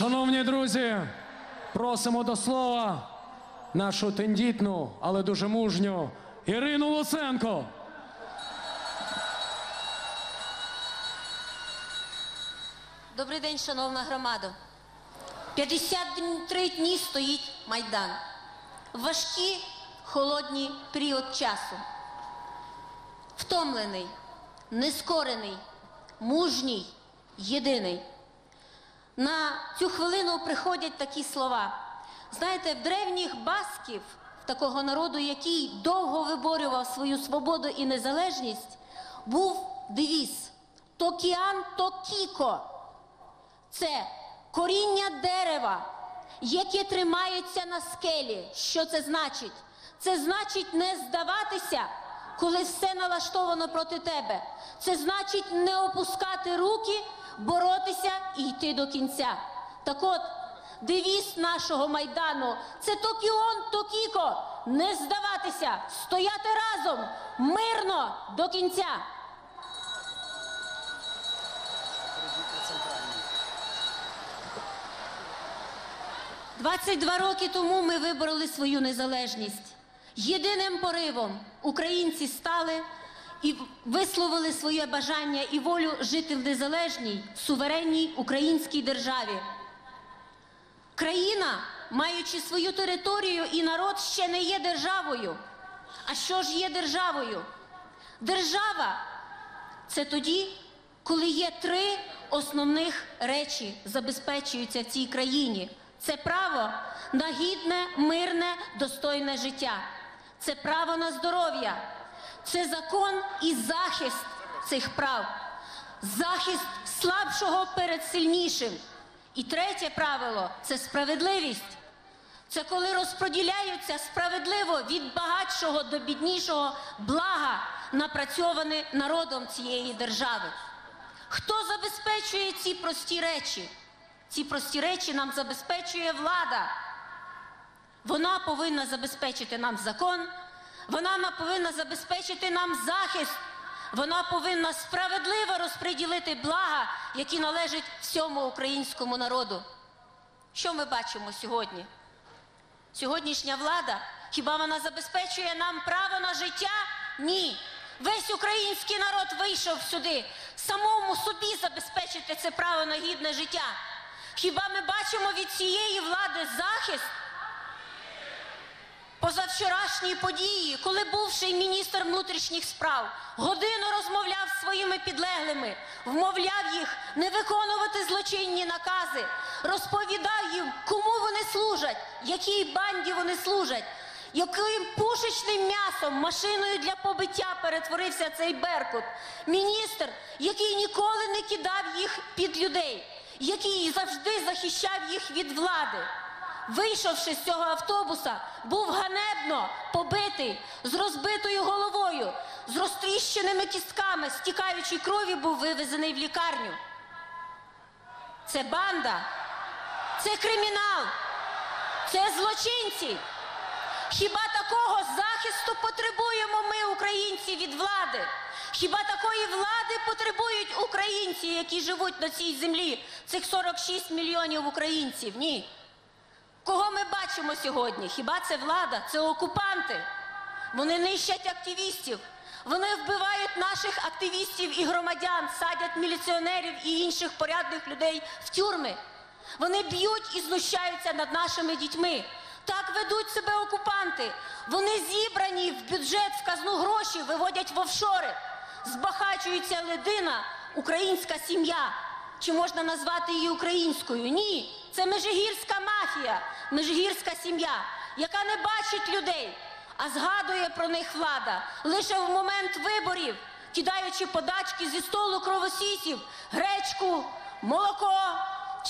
Шановні друзі, просимо до слова нашу тендітну, але дуже мужню Ірину Луценко. Добрий день, шановна громада. 53 дні стоїть Майдан. Важкі, холодні період часу. Втомлений, нескорений, мужній, єдиний. На цю хвилину приходять такі слова. Знаєте, в древніх басків, такого народу, який довго виборював свою свободу і незалежність, був девіз Токіан Токіко. Це коріння дерева, яке тримається на скелі. Що це значить? Це значить не здаватися, коли все налаштовано проти тебе. Це значить не опускати руки, боротися і йти до кінця. Так от, девіз нашого майдану це Токіон Токіко. Не здаватися, стояти разом, мирно до кінця. 22 роки тому ми вибороли свою незалежність. Єдиним поривом українці стали і висловили своє бажання і волю жити в незалежній, суверенній українській державі. Країна, маючи свою територію і народ, ще не є державою. А що ж є державою? Держава це тоді, коли є три основних речі, забезпечуються в цій країні. Це право на гідне, мирне, достойне життя. Це право на здоров'я, це закон і захист цих прав, захист слабшого перед сильнішим. І третє правило це справедливість. Це коли розподіляються справедливо від багатшого до біднішого блага, напрацьоване народом цієї держави. Хто забезпечує ці прості речі? Ці прості речі нам забезпечує влада. Вона повинна забезпечити нам закон, вона повинна забезпечити нам захист, вона повинна справедливо розподілити блага, які належать всьому українському народу. Що ми бачимо сьогодні? Сьогоднішня влада, хіба вона забезпечує нам право на життя? Ні. Весь український народ вийшов сюди, самому собі забезпечити це право на гідне життя. Хіба ми бачимо від цієї влади захист? Позавчорашні події, коли бувший міністр внутрішніх справ годину розмовляв з своїми підлеглими, вмовляв їх не виконувати злочинні накази, розповідав їм, кому вони служать, якій банді вони служать, яким пушечним м'ясом, машиною для побиття перетворився цей Беркут. Міністр, який ніколи не кидав їх під людей, який завжди захищав їх від влади. Вийшовши з цього автобуса, був ганебно побитий з розбитою головою, з розтріщеними кістками, стікаючи крові, був вивезений в лікарню. Це банда, це кримінал, це злочинці. Хіба такого захисту потребуємо ми, українці, від влади? Хіба такої влади потребують українці, які живуть на цій землі? Цих 46 мільйонів українців? Ні. Кого ми бачимо сьогодні? Хіба це влада? Це окупанти. Вони нищать активістів. Вони вбивають наших активістів і громадян, садять міліціонерів і інших порядних людей в тюрми. Вони б'ють і знущаються над нашими дітьми. Так ведуть себе окупанти. Вони зібрані в бюджет, в казну гроші, виводять в офшори. Збагачується людина, українська сім'я. Чи можна назвати її українською? Ні. Це межигірська мафія, межигірська сім'я, яка не бачить людей, а згадує про них влада лише в момент виборів, кидаючи подачки зі столу кровосісів, гречку, молоко,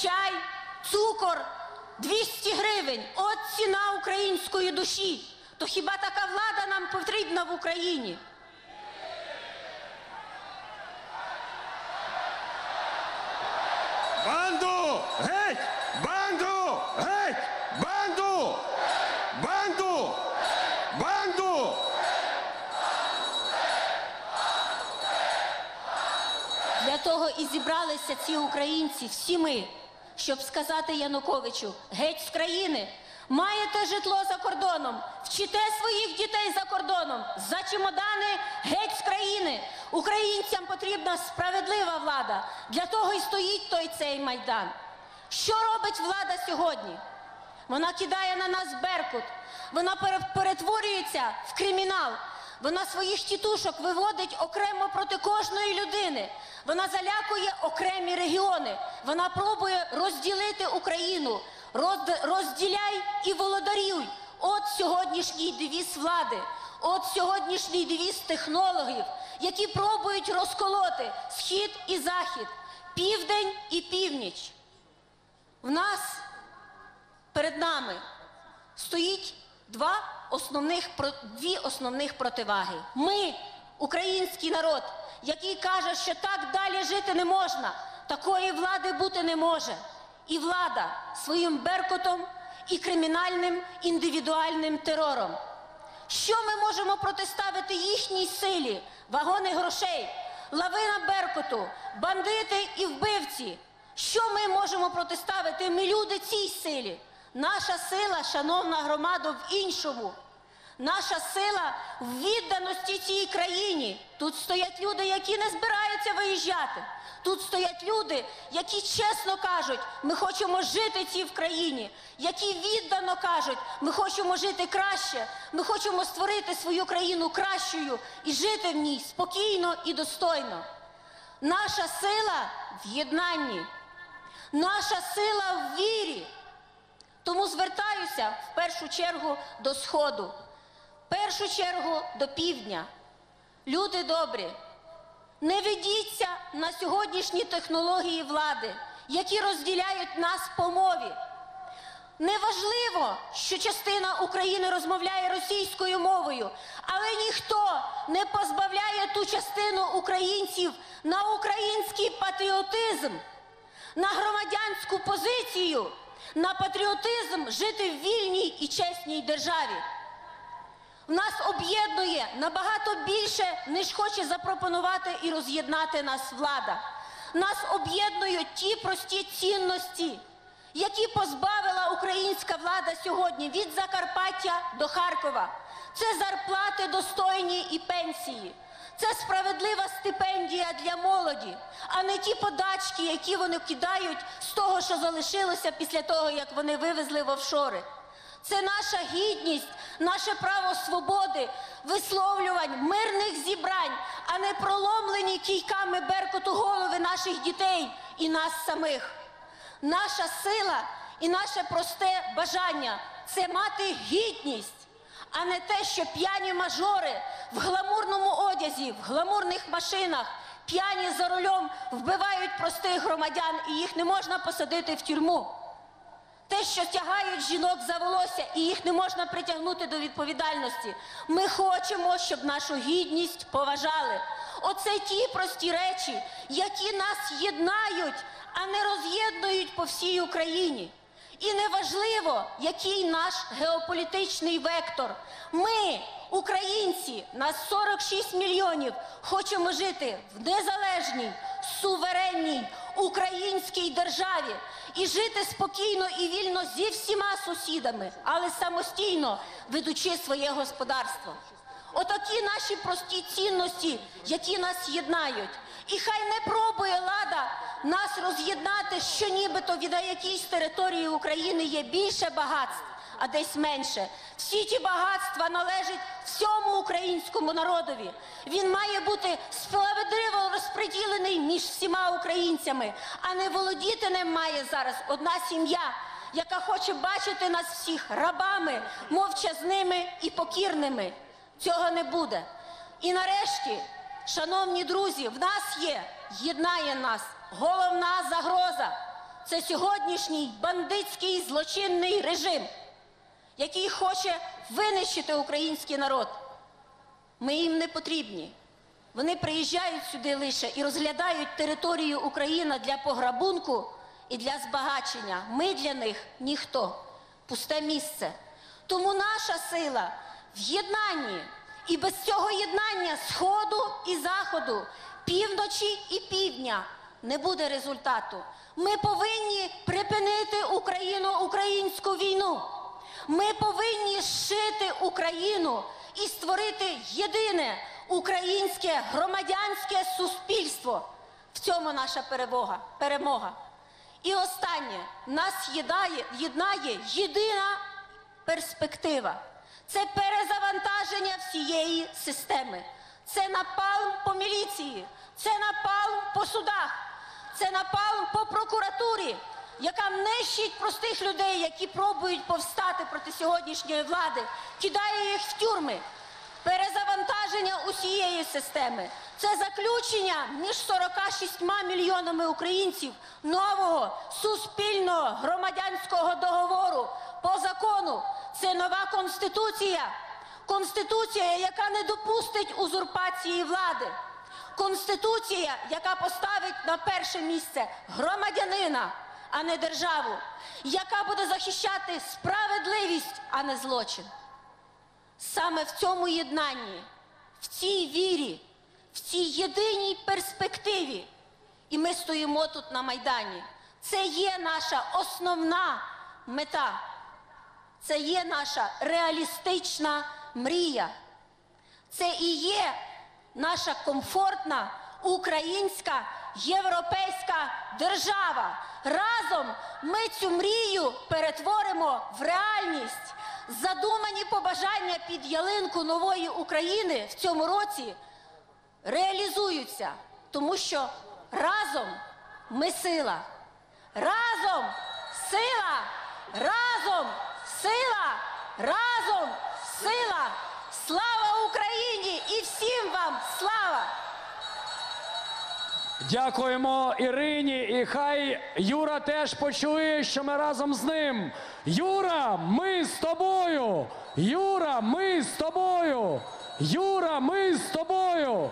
чай, цукор, 200 гривень. От ціна української душі. То хіба така влада нам потрібна в Україні? Того і зібралися ці українці, всі ми, щоб сказати Януковичу геть з країни. Маєте житло за кордоном, вчите своїх дітей за кордоном, за чемодани геть з країни. Українцям потрібна справедлива влада. Для того і стоїть той цей майдан. Що робить влада сьогодні? Вона кидає на нас беркут, вона перетворюється в кримінал. Вона своїх тітушок виводить окремо проти кожної людини. Вона залякує окремі регіони. Вона пробує розділити Україну. Роз- розділяй і володарюй. От сьогоднішній девіз влади. От сьогоднішній девіз технологів, які пробують розколоти схід і захід, південь і північ. В нас перед нами стоїть два основних, дві основних противаги. Ми, український народ, який каже, що так далі жити не можна, такої влади бути не може. І влада своїм беркутом і кримінальним індивідуальним терором. Що ми можемо протиставити їхній силі? Вагони грошей, лавина беркуту, бандити і вбивці. Що ми можемо протиставити? Ми люди цій силі. Наша сила, шановна громада, в іншому. Наша сила в відданості цій країні. Тут стоять люди, які не збираються виїжджати. Тут стоять люди, які чесно кажуть, ми хочемо жити цій в країні, які віддано кажуть, ми хочемо жити краще, ми хочемо створити свою країну кращою і жити в ній спокійно і достойно. Наша сила в єднанні, наша сила в вірі. Тому звертаюся в першу чергу до Сходу, в першу чергу до півдня. Люди добрі, не ведіться на сьогоднішні технології влади, які розділяють нас по мові. Неважливо, що частина України розмовляє російською мовою, але ніхто не позбавляє ту частину українців на український патріотизм, на громадянську позицію, на патріотизм жити в вільній і чесній державі. В нас об'єднує набагато більше, ніж хоче запропонувати і роз'єднати нас влада. Нас об'єднують ті прості цінності, які позбавила українська влада сьогодні від Закарпаття до Харкова. Це зарплати достойні і пенсії. Це справедлива стипендія для молоді, а не ті подачки, які вони кидають з того, що залишилося після того, як вони вивезли в офшори. Це наша гідність, наше право свободи, висловлювань, мирних зібрань, а не проломлені кійками беркуту голови наших дітей і нас самих. Наша сила і наше просте бажання це мати гідність, а не те, що п'яні мажори в гламурному одязі, в гламурних машинах, п'яні за рулем вбивають простих громадян і їх не можна посадити в тюрму. Те, що тягають жінок за волосся і їх не можна притягнути до відповідальності. Ми хочемо, щоб нашу гідність поважали. Оце ті прості речі, які нас єднають, а не роз'єднують по всій Україні. І неважливо, який наш геополітичний вектор. Ми, українці, нас 46 мільйонів, хочемо жити в незалежній, суверенній українській державі і жити спокійно і вільно зі всіма сусідами, але самостійно ведучи своє господарство. Отакі наші прості цінності, які нас єднають. І хай не пробує лада нас роз'єднати, що нібито від якійсь території України є більше багатств, а десь менше. Всі ті багатства належать всьому українському народові. Він має бути справедливо розподілений між всіма українцями, а не володіти ним має зараз одна сім'я, яка хоче бачити нас всіх рабами, мовчазними і покірними. Цього не буде. І нарешті, шановні друзі, в нас є, єднає нас головна загроза. Це сьогоднішній бандитський злочинний режим, який хоче винищити український народ. Ми їм не потрібні. Вони приїжджають сюди лише і розглядають територію України для пограбунку і для збагачення. Ми для них ніхто, пусте місце. Тому наша сила в єднанні. І без цього єднання сходу і заходу, півночі і півдня не буде результату. Ми повинні припинити Україну українську війну. Ми повинні зшити Україну і створити єдине українське громадянське суспільство. В цьому наша перемога. перемога. І останнє нас єднає, єднає єдина перспектива. Це перезавантаження всієї системи. Це напалм по міліції, це напалм по судах, це напалм по прокуратурі, яка нищить простих людей, які пробують повстати проти сьогоднішньої влади, кидає їх в тюрми. Перезавантаження усієї системи це заключення між 46 мільйонами українців нового суспільного громадянського договору по закону. Це нова конституція. Конституція, яка не допустить узурпації влади. Конституція, яка поставить на перше місце громадянина, а не державу, яка буде захищати справедливість, а не злочин. Саме в цьому єднанні, в цій вірі, в цій єдиній перспективі, і ми стоїмо тут на Майдані. Це є наша основна мета. Це є наша реалістична мрія. Це і є наша комфортна українська європейська держава. Разом ми цю мрію перетворимо в реальність. Задумані побажання під ялинку нової України в цьому році реалізуються, тому що разом ми сила. Разом сила! Разом сила! Разом сила! Слава Україні і всім вам слава! Дякуємо Ірині, і хай Юра теж почує, що ми разом з ним. Юра, ми з тобою! Юра, ми з тобою! Юра, ми з тобою!